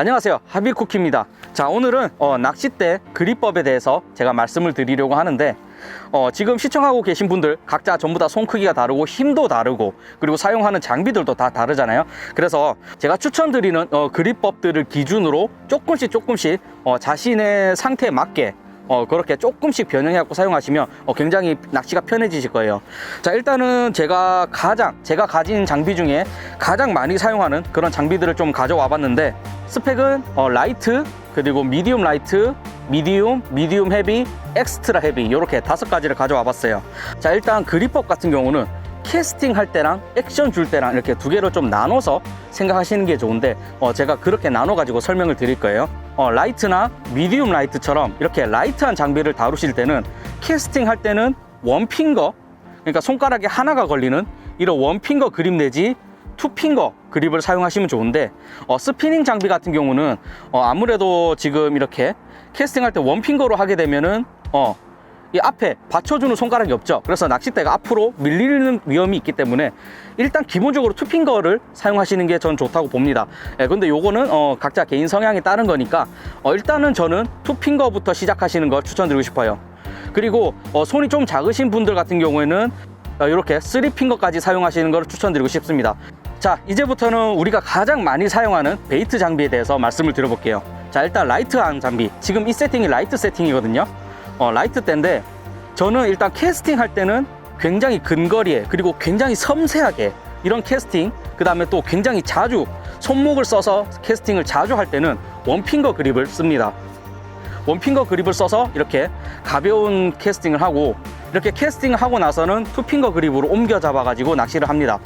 안녕하세요. 하비쿠키입니다. 자 오늘은 어, 낚싯대 그립법에 대해서 제가 말씀을 드리려고 하는데 어, 지금 시청하고 계신 분들 각자 전부 다 손 크기가 다르고 힘도 다르고 그리고 사용하는 장비들도 다 다르잖아요. 그래서 제가 추천드리는 어, 그립법들을 기준으로 조금씩 조금씩 어, 자신의 상태에 맞게 어, 그렇게 조금씩 변형해갖고 사용하시면 어, 굉장히 낚시가 편해지실 거예요. 자, 일단은 제가 가장, 제가 가진 장비 중에 가장 많이 사용하는 그런 장비들을 좀 가져와 봤는데, 스펙은 어, 라이트, 그리고 미디움 라이트, 미디움, 미디움 헤비, 엑스트라 헤비, 이렇게 다섯 가지를 가져와 봤어요. 자, 일단 그립법 같은 경우는 캐스팅 할 때랑 액션 줄 때랑 이렇게 두 개를 좀 나눠서 생각하시는 게 좋은데 어, 제가 그렇게 나눠 가지고 설명을 드릴 거예요. 어, 라이트나 미디움 라이트처럼 이렇게 라이트한 장비를 다루실 때는 캐스팅 할 때는 원핑거 그러니까 손가락에 하나가 걸리는 이런 원핑거 그립 내지 투핑거 그립을 사용하시면 좋은데 어, 스피닝 장비 같은 경우는 어, 아무래도 지금 이렇게 캐스팅할 때 원핑거로 하게 되면은 어, 이 앞에 받쳐주는 손가락이 없죠. 그래서 낚싯대가 앞으로 밀리는 위험이 있기 때문에 일단 기본적으로 투핑거를 사용하시는 게 전 좋다고 봅니다. 예, 근데 요거는 어, 각자 개인 성향에 따른 거니까 어, 일단은 저는 투핑거부터 시작하시는 걸 추천드리고 싶어요. 그리고 어, 손이 좀 작으신 분들 같은 경우에는 어, 이렇게 쓰리핑거까지 사용하시는 걸 추천드리고 싶습니다. 자, 이제부터는 우리가 가장 많이 사용하는 베이트 장비에 대해서 말씀을 드려볼게요. 자, 일단 라이트한 장비. 지금 이 세팅이 라이트 세팅이거든요. 어, 라이트 때인데 저는 일단 캐스팅 할 때는 굉장히 근거리에 그리고 굉장히 섬세하게 이런 캐스팅 그 다음에 또 굉장히 자주 손목을 써서 캐스팅을 자주 할 때는 원핑거 그립을 씁니다. 원핑거 그립을 써서 이렇게 가벼운 캐스팅을 하고 이렇게 캐스팅을 하고 나서는 투핑거 그립으로 옮겨 잡아 가지고 낚시를 합니다.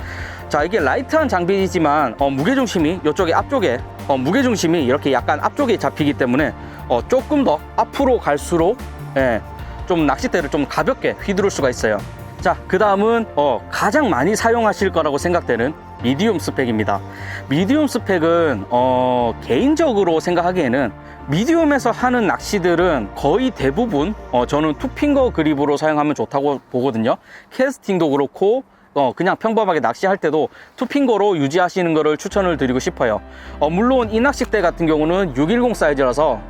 자 이게 라이트한 장비이지만 어, 무게중심이 이쪽에 앞쪽에 어, 무게중심이 이렇게 약간 앞쪽에 잡히기 때문에 어, 조금 더 앞으로 갈수록 예, 좀 낚싯대를 좀 가볍게 휘두를 수가 있어요. 자, 그 다음은 어, 가장 많이 사용하실 거라고 생각되는 미디움 스펙입니다. 미디움 스펙은 어, 개인적으로 생각하기에는 미디움에서 하는 낚시들은 거의 대부분 어, 저는 투핑거 그립으로 사용하면 좋다고 보거든요. 캐스팅도 그렇고 어, 그냥 평범하게 낚시할 때도 투핑거로 유지하시는 것을 추천을 드리고 싶어요. 어, 물론 이 낚싯대 같은 경우는 610 사이즈라서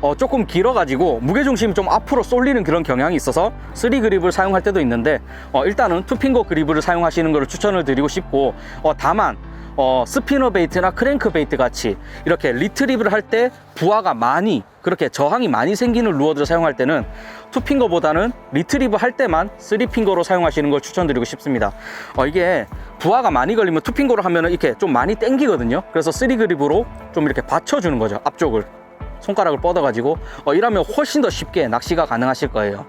어, 조금 길어가지고 무게중심이 좀 앞으로 쏠리는 그런 경향이 있어서 3 그립을 사용할 때도 있는데 어, 일단은 투핑거 그립을 사용하시는 것을 추천을 드리고 싶고 어, 다만 어, 스피너 베이트나 크랭크 베이트 같이 이렇게 리트리브를 할때 부하가 많이 그렇게 저항이 많이 생기는 루어들을 사용할 때는 투핑거보다는 리트리브 할 때만 3핑거로 사용하시는 걸 추천드리고 싶습니다. 어, 이게 부하가 많이 걸리면 투핑거로 하면 이렇게 좀 많이 땡기거든요. 그래서 3 그립으로 좀 이렇게 받쳐주는 거죠 앞쪽을 손가락을 뻗어가지고 어, 이러면 훨씬 더 쉽게 낚시가 가능하실 거예요.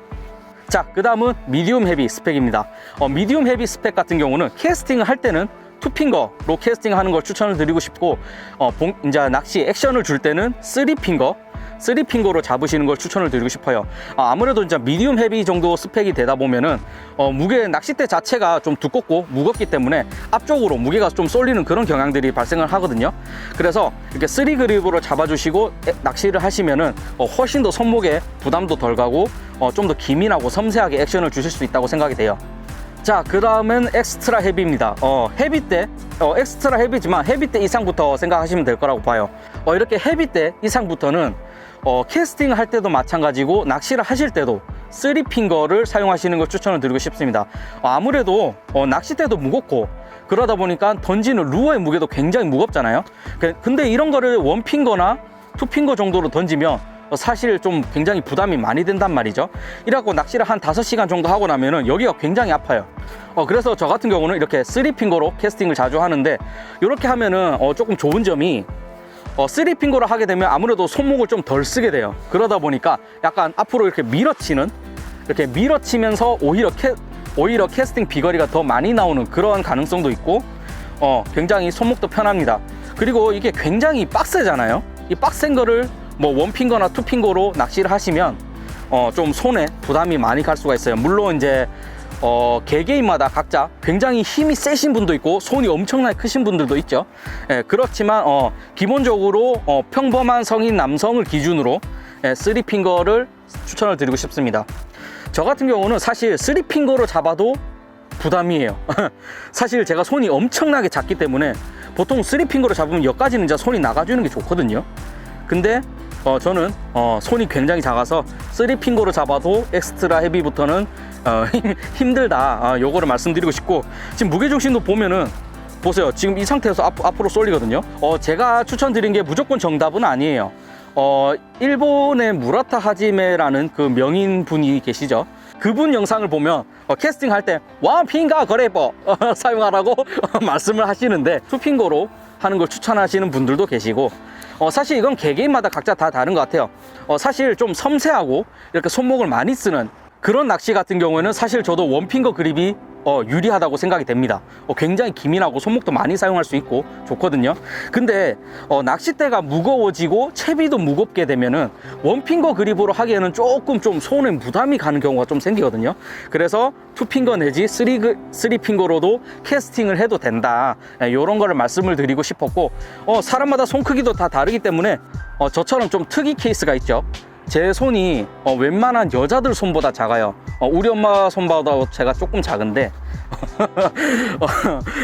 자, 그 다음은 미디움 헤비 스펙입니다. 어, 미디움 헤비 스펙 같은 경우는 캐스팅을 할 때는 투핑거로 캐스팅 하는 걸 추천을 드리고 싶고, 어, 봉, 이제 낚시 액션을 줄 때는 쓰리핑거, 쓰리핑거로 잡으시는 걸 추천을 드리고 싶어요. 아, 아무래도 이제 미디움 헤비 정도 스펙이 되다 보면은 어, 무게 낚싯대 자체가 좀 두껍고 무겁기 때문에 앞쪽으로 무게가 좀 쏠리는 그런 경향들이 발생을 하거든요. 그래서 이렇게 쓰리 그립으로 잡아주시고 에, 낚시를 하시면은 어, 훨씬 더 손목에 부담도 덜 가고 어, 좀 더 기민하고 섬세하게 액션을 주실 수 있다고 생각이 돼요. 자, 그 다음은 엑스트라 헤비입니다. 어, 헤비 때, 어, 엑스트라 헤비지만 헤비 때 이상부터 생각하시면 될 거라고 봐요. 어, 이렇게 헤비 때 이상부터는 어, 캐스팅 할 때도 마찬가지고 낚시를 하실 때도 쓰리핑거를 사용하시는 걸 추천을 드리고 싶습니다. 어, 아무래도 어, 낚싯대도 무겁고 그러다 보니까 던지는 루어의 무게도 굉장히 무겁잖아요. 그- 근데 이런 거를 원핑거나 투핑거 정도로 던지면 어, 사실 좀 굉장히 부담이 많이 된단 말이죠. 이라고 낚시를 한 5시간 정도 하고 나면은 여기가 굉장히 아파요. 어, 그래서 저 같은 경우는 이렇게 쓰리핑거로 캐스팅을 자주 하는데 이렇게 하면은 어, 조금 좋은 점이 어, 쓰리핑거로 하게 되면 아무래도 손목을 좀 덜 쓰게 돼요. 그러다 보니까 약간 앞으로 이렇게 밀어치는 이렇게 밀어치면서 오히려 캐, 오히려 캐스팅 비거리가 더 많이 나오는 그런 가능성도 있고 어, 굉장히 손목도 편합니다. 그리고 이게 굉장히 빡세잖아요. 이 빡센 거를 뭐 원핑거나 투핑거로 낚시를 하시면 어, 좀 손에 부담이 많이 갈 수가 있어요. 물론 이제 어, 개개인마다 각자 굉장히 힘이 세신 분도 있고 손이 엄청나게 크신 분들도 있죠. 예, 그렇지만 어, 기본적으로 어, 평범한 성인 남성을 기준으로 예, 쓰리핑거를 추천을 드리고 싶습니다. 저 같은 경우는 사실 쓰리핑거로 잡아도 부담이에요. 사실 제가 손이 엄청나게 작기 때문에 보통 쓰리핑거로 잡으면 여기까지는 이제 손이 나가주는 게 좋거든요. 근데 어, 저는 어, 손이 굉장히 작아서 쓰리핑거로 잡아도 엑스트라 헤비부터는 어, 힘- 힘들다. 아, 요거를 말씀드리고 싶고 지금 무게중심도 보면은 보세요. 지금 이 상태에서 앞, 앞으로 쏠리거든요. 어, 제가 추천드린 게 무조건 정답은 아니에요. 어, 일본의 무라타 하지메라는 그 명인 분이 계시죠. 그분 영상을 보면 어, 캐스팅 할 때 와핑가 거래버 어, 사용하라고 말씀을 하시는데 투핑거로 하는 걸 추천하시는 분들도 계시고 어, 사실 이건 개개인마다 각자 다 다른 것 같아요. 어, 사실 좀 섬세하고 이렇게 손목을 많이 쓰는 그런 낚시 같은 경우에는 사실 저도 원핑거 그립이 어, 유리하다고 생각이 됩니다. 어, 굉장히 기민하고 손목도 많이 사용할 수 있고 좋거든요. 근데 어, 낚싯대가 무거워지고 채비도 무겁게 되면은 원핑거 그립으로 하기에는 조금 좀 손에 부담이 가는 경우가 좀 생기거든요. 그래서 투핑거 내지 쓰리, 그- 쓰리핑거로도 캐스팅을 해도 된다. 이런 거를 말씀을 드리고 싶었고 어, 사람마다 손 크기도 다 다르기 때문에 어, 저처럼 좀 특이 케이스가 있죠. 제 손이 어, 웬만한 여자들 손보다 작아요. 어, 우리 엄마 손보다 제가 조금 작은데 어,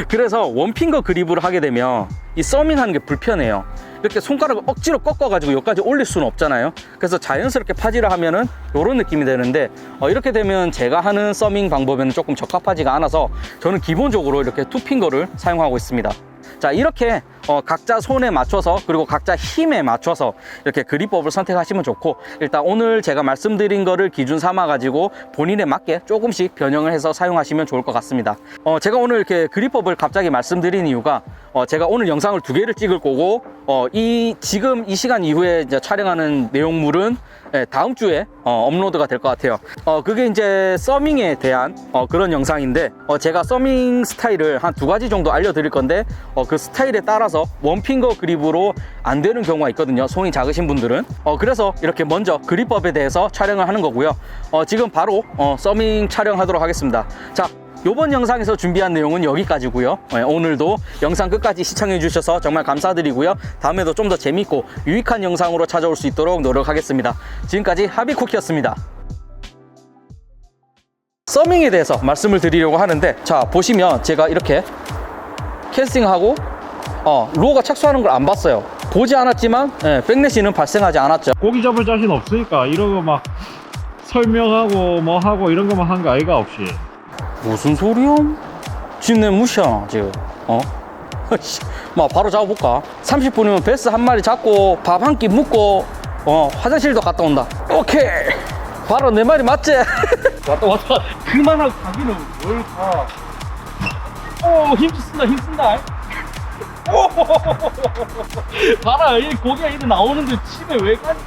그래서 원핑거 그립을 하게 되면 이 서밍하는 게 불편해요. 이렇게 손가락을 억지로 꺾어가지고 여기까지 올릴 수는 없잖아요. 그래서 자연스럽게 파지를 하면은 이런 느낌이 되는데 어, 이렇게 되면 제가 하는 서밍 방법에는 조금 적합하지가 않아서 저는 기본적으로 이렇게 투핑거를 사용하고 있습니다. 자 이렇게 어, 각자 손에 맞춰서 그리고 각자 힘에 맞춰서 이렇게 그립법을 선택하시면 좋고 일단 오늘 제가 말씀드린 거를 기준 삼아 가지고 본인에 맞게 조금씩 변형을 해서 사용하시면 좋을 것 같습니다. 어, 제가 오늘 이렇게 그립법을 갑자기 말씀드린 이유가 어, 제가 오늘 영상을 두 개를 찍을 거고 어, 이 지금 이 시간 이후에 이제 촬영하는 내용물은 예, 다음 주에 어, 업로드가 될 것 같아요. 어, 그게 이제 서밍에 대한 어, 그런 영상인데 어, 제가 서밍 스타일을 한 두 가지 정도 알려드릴 건데 어, 그 스타일에 따라서 원핑거 그립으로 안 되는 경우가 있거든요. 손이 작으신 분들은. 어, 그래서 이렇게 먼저 그립법에 대해서 촬영을 하는 거고요. 어, 지금 바로 어, 서밍 촬영하도록 하겠습니다. 자. 이번 영상에서 준비한 내용은 여기까지고요. 네, 오늘도 영상 끝까지 시청해 주셔서 정말 감사드리고요. 다음에도 좀 더 재밌고 유익한 영상으로 찾아올 수 있도록 노력하겠습니다. 지금까지 하비쿠키였습니다. 서밍에 대해서 말씀을 드리려고 하는데 자 보시면 제가 이렇게 캐스팅하고 어, 로가 착수하는 걸 안 봤어요. 보지 않았지만 예, 백내시는 발생하지 않았죠. 고기 잡을 자신 없으니까 이런 거 막 설명하고 뭐 하고 이런 거만 한 거 아이가 없이 무슨 소리야? 지금 내 무시하나 지금 어? 씨, 막 바로 잡아볼까? 30분이면 베스 한 마리 잡고 밥 한끼 먹고 어 화장실도 갔다 온다 오케이 바로 내 말이 맞지? 왔다 왔다 그만하고 가기는 뭘 가 오 힘쓴다 힘쓴다 오 봐라 이 고기가 이리 나오는데 집에 왜 가니